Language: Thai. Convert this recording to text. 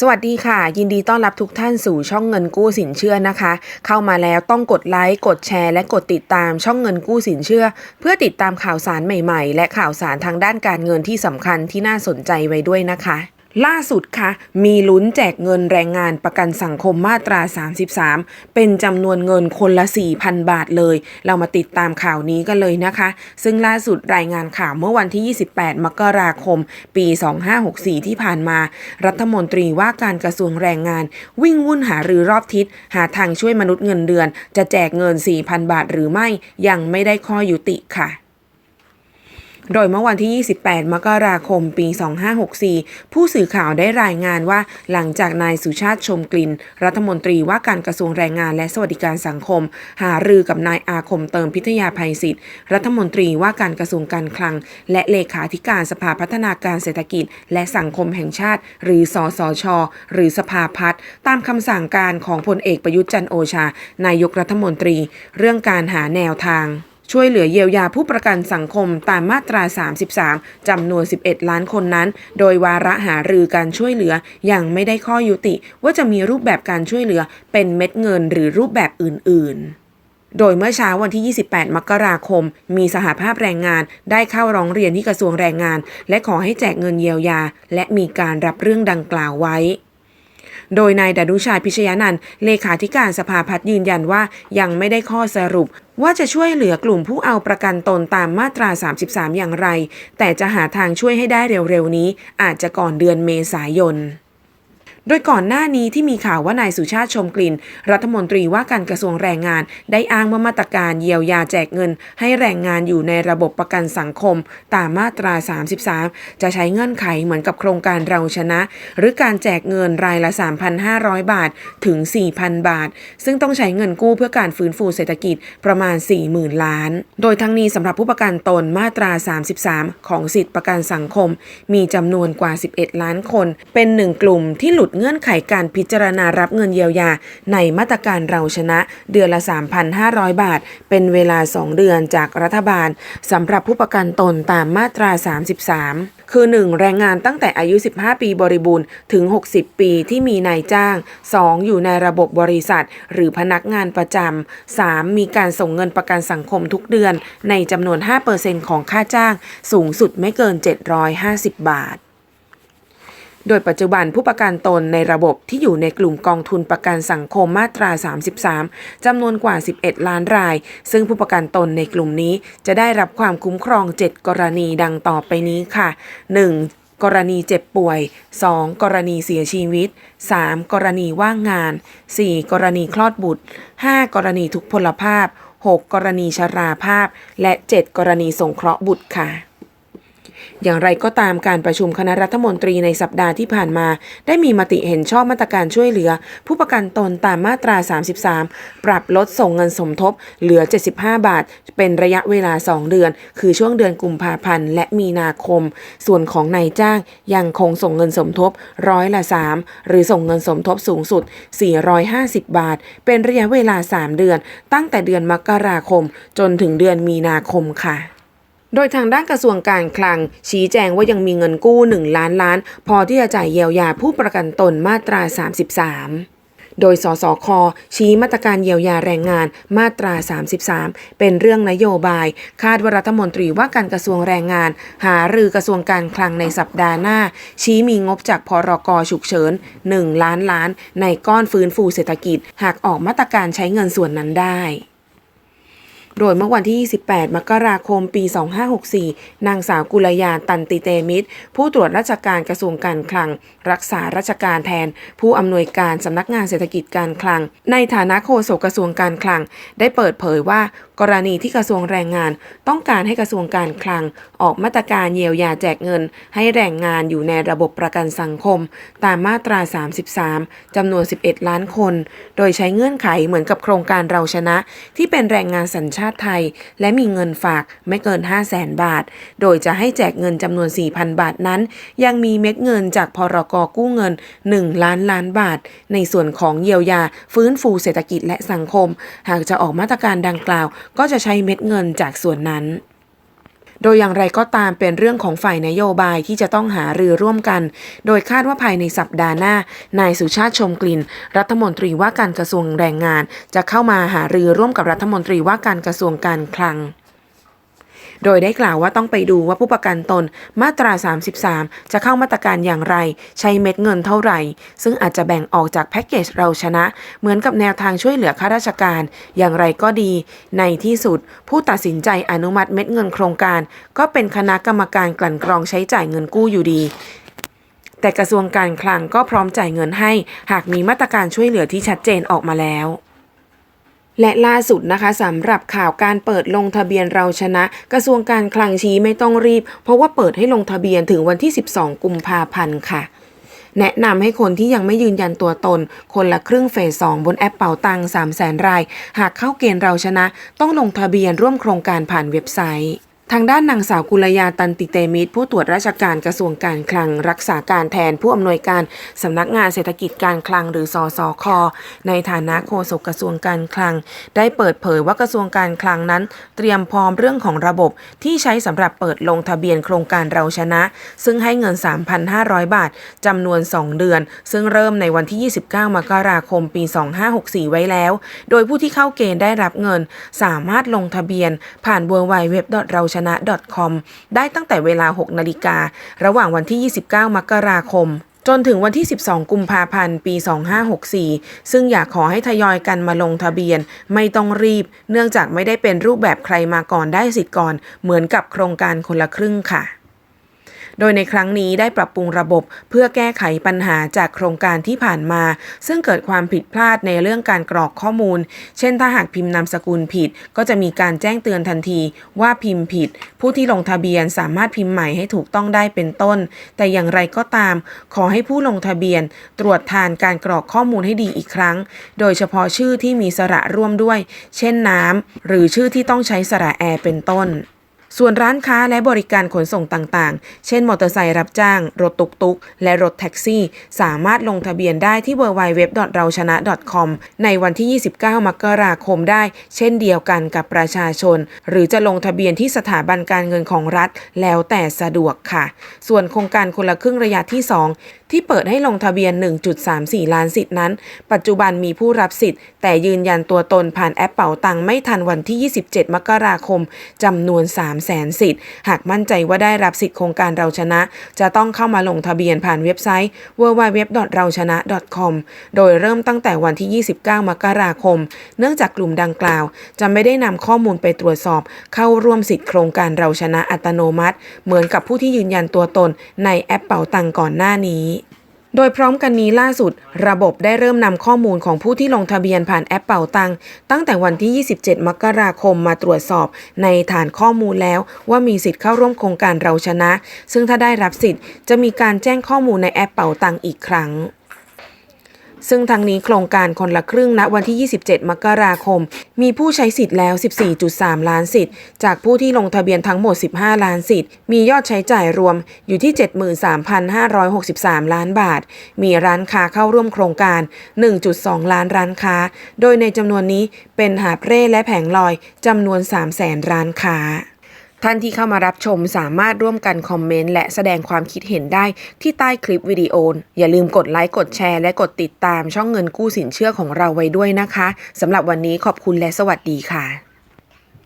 สวัสดีค่ะ ยินดีต้อนรับทุกท่านสู่ช่องเงินกู้สินเชื่อนะคะ เข้ามาแล้วต้องกดไลค์กดแชร์และกดติดตามช่องเงินกู้สินเชื่อ เพื่อติดตามข่าวสารใหม่ๆ และข่าวสารทางด้านการเงินที่สำคัญที่น่าสนใจไว้ด้วยนะคะ ล่าสุดค่ะ มีลุ้นแจกเงินแรงงานประกันสังคมมาตรา 33 เป็นจำนวนเงินคนละ 4,000 บาทเลย เรามาติดตามข่าวนี้กันเลยนะคะ ซึ่งล่าสุดรายงานข่าวเมื่อวันที่ 28 มกราคม ปี 2564 ที่ผ่านมา รัฐมนตรีว่าการกระทรวงแรงงาน วิ่งวุ่นหารือรอบทิศ หาทางช่วยมนุษย์เงินเดือน จะแจกเงิน 4,000 บาทหรือไม่ยังไม่ได้ข้อยุติค่ะ โดยเมื่อวันที่ 28 มกราคม ปี 2564 ผู้สื่อข่าวได้รายงานว่า หลังจากนายสุชาติชมกลิ่น รัฐมนตรีว่าการกระทรวงแรงงานและสวัสดิการสังคม หารือกับนายอาคมเติมพิทยาภัยศิษย์รัฐมนตรีว่าการกระทรวงการคลัง และเลขาธิการสภาพัฒนาการเศรษฐกิจ และสังคมแห่งชาติ หรือสสช หรือสภาพัฒน์ตามคำสั่งการของพลเอกประยุทธ์จันโอชา นายกรัฐมนตรี เรื่องการหาแนวทาง ช่วยเหลือเยียวยาผู้ประกันสังคมตามมาตรา 33 จำนวน 11 ล้านคนนั้น โดยวาระหารือการช่วยเหลือยังไม่ได้ข้อยุติ ว่าจะมีรูปแบบการช่วยเหลือเป็นเม็ดเงินหรือรูปแบบอื่น ๆโดยเมื่อเช้าวันที่ 28 มกราคม มีสหภาพแรงงานได้เข้าร้องเรียนที่กระทรวงแรงงาน และขอให้แจกเงินเยียวยา และมีการรับเรื่องดังกล่าวไว้ โดยนายดนุชาพิชยานันท์เลขาธิการสภาพัฒน์ยืนยันว่ายังไม่ได้ข้อสรุปว่าจะช่วยเหลือกลุ่มผู้เอาประกันตนตามมาตรา 33 อย่างไร แต่จะหาทางช่วยให้ได้เร็วๆนี้ อาจจะก่อนเดือนเมษายน โดยก่อนหน้านี้ที่มีข่าวว่านายสุชาติชมกลิ่น รัฐมนตรีว่าการกระทรวงแรงงาน ได้อ้างว่ามาตรการเยียวยาแจกเงิน ให้แรงงานอยู่ในระบบประกันสังคม ตามมาตรา 33 จะใช้เงื่อนไขเหมือนกับโครงการเราชนะ หรือการแจกเงินรายละ 3,500 บาทถึง 4,000 บาท ซึ่งต้องใช้เงินกู้เพื่อการฟื้นฟูเศรษฐกิจประมาณ 40,000 ล้าน โดยทั้งนี้สำหรับผู้ประกันตนมาตรา 33 ของสิทธิประกันสังคม มีจำนวนกว่า 11 ล้านคน เป็นหนึ่งกลุ่มที่หลุดเงื่อนไขการพิจารณารับเงินเยียวยา ในมาตรการเราชนะ เดือนละ 3,500 บาท เป็นเวลา 2 เดือนจากรัฐบาลสำหรับผู้ประกันตนตามมาตรา 33 คือ 1. แรงงานตั้งแต่อายุ 15 ปีบริบูรณ์ถึง 60 ปีที่มีนายจ้าง 2. อยู่ในระบบบริษัท หรือพนักงานประจำ 3. มีการส่งเงินประกันสังคมทุกเดือน ในจำนวน 5%ของค่าจ้าง สูงสุดไม่เกิน 750 บาท โดยปัจจุบันผู้ประกันตนในระบบที่อยู่ในกลุ่มกองทุนประกันสังคมมาตรา 33 จำนวนกว่า 11 ล้านราย ซึ่งผู้ประกันตนในกลุ่มนี้จะได้รับความคุ้มครอง 7 กรณีดังต่อไปนี้ค่ะ 1. กรณีเจ็บป่วย 2. กรณีเสียชีวิต 3. กรณีว่างงาน 4. กรณีคลอดบุตร 5. กรณีทุกพลภาพ 6. กรณีชราภาพ และ 7 กรณีสงเคราะห์บุตรค่ะ อย่างไรก็ตามการประชุมคณะรัฐมนตรีในสัปดาห์ที่ผ่านมา ได้มีมติเห็นชอบมาตรการช่วยเหลือ ผู้ประกันตนตามมาตรา 33 ปรับลดส่งเงินสมทบ เหลือ 75 บาท เป็นระยะเวลา 2 เดือน คือช่วงเดือนกุมภาพันธ์และมีนาคม ส่วนของนายจ้างยังคงส่งเงินสมทบร้อยละ 3 หรือส่งเงินสมทบสูงสุด 450 บาท เป็นระยะเวลา 3 เดือน ตั้งแต่เดือนมกราคม จนถึงเดือนมีนาคมค่ะ โดยทางด้านกระทรวงการคลัง ชี้แจงว่ายังมีเงินกู้ 1 ล้านล้าน พอที่จะจ่ายเยียวยาผู้ประกันตนมาตรา 33โดย สสค ชี้มาตรการเยียวยาแรงงานมาตรา 33 เป็นเรื่องนโยบาย คาดว่ารัฐมนตรีว่าการกระทรวงแรงงาน หารือกระทรวงการคลังในสัปดาห์หน้า ชี้มีงบจากพรกฉุกเฉิน 1 ล้านล้าน ในก้อนฟื้นฟูเศรษฐกิจ หากออกมาตรการใช้เงินส่วนนั้นได้ โดยเมื่อวันที่ 28 มกราคม ปี 2564 นางสาวกุลยาตันติเตมิตร ผู้ตรวจราชการกระทรวงการคลัง รักษาราชการแทน ผู้อำนวยการสำนักงานเศรษฐกิจการคลัง ในฐานะโฆษกกระทรวงการคลัง ได้เปิดเผยว่า กรณีที่กระทรวงแรงงานต้องการให้กระทรวงการคลัง ออกมาตรการเยียวยาแจกเงิน ให้แรงงานอยู่ในระบบประกันสังคม ตามมาตรา 33 จำนวน 11 ล้านคน โดยใช้เงื่อนไขเหมือนกับโครงการเราชนะ ที่เป็นแรงงานสัญชาติไทย และมีเงินฝากไม่เกิน 5 0 0แสนบาท โดยจะให้แจกเงินจำนวน 4,000 บาทนั้น ยังมีเม็ดเงินจากพรกกู้เงิน 1 ล้านล้านบาท ในส่วนของเยียวยาฟื้นฟูเศรษฐกิจและสังคม หากจะออกมาตรการดังกล่าวก็จะใช้เม็ดเงินจากส่วนนั้น โดยอย่างไรก็ตามเป็นเรื่องของฝ่ายนโยบายที่จะต้องหารือร่วมกัน โดยคาดว่าภายในสัปดาห์หน้า นายสุชาติชมกลิ่น รัฐมนตรีว่าการกระทรวงแรงงาน จะเข้ามาหารือร่วมกับรัฐมนตรีว่าการกระทรวงการคลัง โดยได้กล่าวว่าต้องไปดูว่าผู้ประกันตนมาตรา 33 จะเข้ามาตรการอย่างไร ใช้เม็ดเงินเท่าไหร่ ซึ่งอาจจะแบ่งออกจากแพ็กเกจเราชนะ เหมือนกับแนวทางช่วยเหลือข้าราชการ อย่างไรก็ดี ในที่สุด ผู้ตัดสินใจอนุมัติเม็ดเงินโครงการ ก็เป็นคณะกรรมการกลั่นกรองใช้จ่ายเงินกู้อยู่ดีแต่กระทรวงการคลังก็พร้อมจ่ายเงินให้ หากมีมาตรการช่วยเหลือที่ชัดเจนออกมาแล้ว และล่าสุดนะคะสำหรับข่าวการเปิดลงทะเบียนเราชนะ กระทรวงการคลังชี้ไม่ต้องรีบ เพราะว่าเปิดให้ลงทะเบียนถึงวันที่ 12 กุมภาพันธ์ค่ะ แนะนำให้คนที่ยังไม่ยืนยันตัวตน คนละครึ่งเฟส 2 บนแอปเป่าตัง3 0 0แสนราย หากเข้าเกณฑ์เราชนะ ต้องลงทะเบียนร่วมโครงการผ่านเว็บไซต์ ทางด้านนางสาวกุลยาตันติเตมิตร ผู้ตรวจราชการกระทรวงการคลัง รักษาการแทนผู้อำนวยการสำนักงานเศรษฐกิจการคลังหรือสอสอคในฐานะโฆษกกระทรวงการคลัง ได้เปิดเผยว่ากระทรวงการคลังนั้น เตรียมพร้อมเรื่องของระบบที่ใช้สำหรับเปิดลงทะเบียนโครงการเราชนะ ซึ่งให้เงิน 3,500 บาทจำนวน 2 เดือน ซึ่งเริ่มในวันที่ 29 มกราคมปี 2564 ไว้แล้ว โดยผู้ที่เข้าเกณฑ์ได้รับเงิน สามารถลงทะเบียนผ่าน w w w เราชนะ .com ได้ตั้งแต่เวลา 6 นาฬิการะหว่างวันที่ 29 มกราคมจนถึงวันที่ 12 กุมภาพันธ์ ปี 2564 ซึ่งอยากขอให้ทยอยกันมาลงทะเบียน ไม่ต้องรีบ เนื่องจากไม่ได้เป็นรูปแบบใครมาก่อนได้สิทธิ์ก่อน เหมือนกับโครงการคนละครึ่งค่ะ โดยในครั้งนี้ได้ปรับปรุงระบบเพื่อแก้ไขปัญหาจากโครงการที่ผ่านมา ซึ่งเกิดความผิดพลาดในเรื่องการกรอกข้อมูล เช่นถ้าหากพิมพ์นามสกุลผิด ก็จะมีการแจ้งเตือนทันทีว่าพิมพ์ผิด ผู้ที่ลงทะเบียนสามารถพิมพ์ใหม่ให้ถูกต้องได้เป็นต้น แต่อย่างไรก็ตาม ขอให้ผู้ลงทะเบียน ตรวจทานการกรอกข้อมูลให้ดีอีกครั้ง โดยเฉพาะชื่อที่มีสระร่วมด้วย เช่นน้ำหรือชื่อที่ต้องใช้สระแอร์เป็นต้น ส่วนร้านค้าและบริการขนส่งต่างๆ เช่นมอเตอร์ไซค์รับจ้าง รถตุกตุกๆและรถแท็กซี่ สามารถลงทะเบียนได้ที่ www เราชนะ .com ในวันที่ 29 มกราคมได้ เช่นเดียวกันกับประชาชน หรือจะลงทะเบียนที่สถาบันการเงินของรัฐ แล้วแต่สะดวกค่ะ ส่วนโครงการคนละครึ่งระยะที่ 2 ที่เปิดให้ลงทะเบียน 1.34 ล้านสิทธินั้น ปัจจุบันมีผู้รับสิทธิ์ แต่ยืนยันตัวตนผ่านแอปเป๋าตังไม่ทันวันที่ 27 มกราคมจำนวน 3แสนสิทธิ์ หากมั่นใจว่าได้รับสิทธิ์โครงการเราชนะ จะต้องเข้ามาลงทะเบียนผ่านเว็บไซต์ www เราชนะ .com โดยเริ่มตั้งแต่วันที่ 29 มกราคม เนื่องจากกลุ่มดังกล่าว จะไม่ได้นำข้อมูลไปตรวจสอบ เข้าร่วมสิทธิ์โครงการเราชนะอัตโนมัติ เหมือนกับผู้ที่ยืนยันตัวตนในแอปเป๋าตังก่อนหน้านี้ โดยพร้อมกันนี้ล่าสุด ระบบได้เริ่มนำข้อมูลของผู้ที่ลงทะเบียนผ่านแอปเป่าตัง ตั้งแต่วันที่ 27 มกราคมมาตรวจสอบในฐานข้อมูลแล้วว่ามีสิทธิ์เข้าร่วมโครงการเราชนะ ซึ่งถ้าได้รับสิทธิ์จะมีการแจ้งข้อมูลในแอปเป่าตังอีกครั้ง ซึ่งทางนี้โครงการคนละครึ่งณวันที่ 27 มกราคม มีผู้ใช้สิทธิ์แล้ว 14.3 ล้านสิทธิ์ จากผู้ที่ลงทะเบียนทั้งหมด 15 ล้านสิทธิ์ มียอดใช้จ่ายรวมอยู่ที่ 73,563 ล้านบาท มีร้านค้าเข้าร่วมโครงการ 1.2 ล้านร้านค้า โดยในจำนวนนี้เป็นหาบเร่และแผงลอยจำนวน3แสนร้านค้า ท่านที่เข้ามารับชมสามารถร่วมกันคอมเมนต์และแสดงความคิดเห็นได้ที่ใต้คลิปวิดีโอ อย่าลืมกดไลค์กดแชร์และกดติดตามช่องเงินกู้สินเชื่อของเราไว้ด้วยนะคะสำหรับวันนี้ขอบคุณและสวัสดีค่ะ